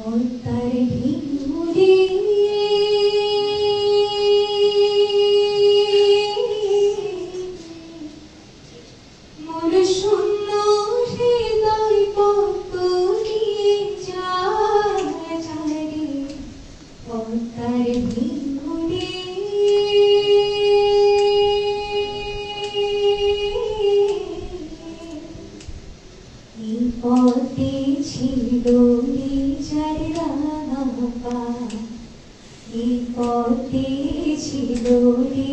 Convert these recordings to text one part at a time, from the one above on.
অন্তরহীন কি পথে ছিল রে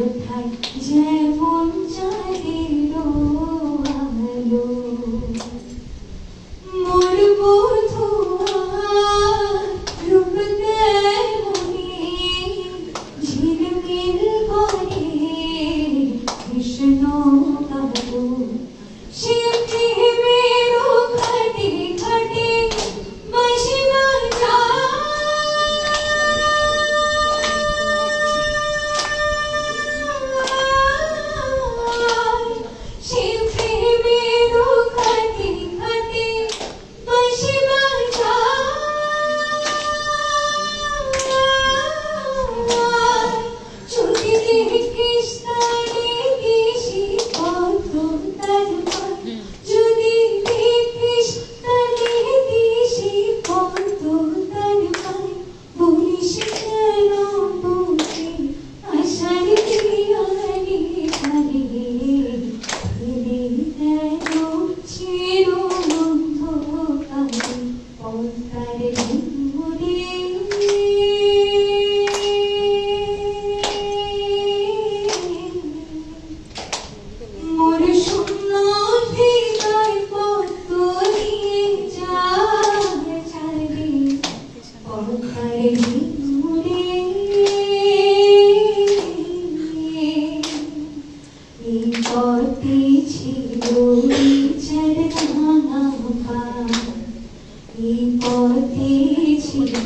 কোথায় যেমন চাঁদের আলো। মরবো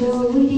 We.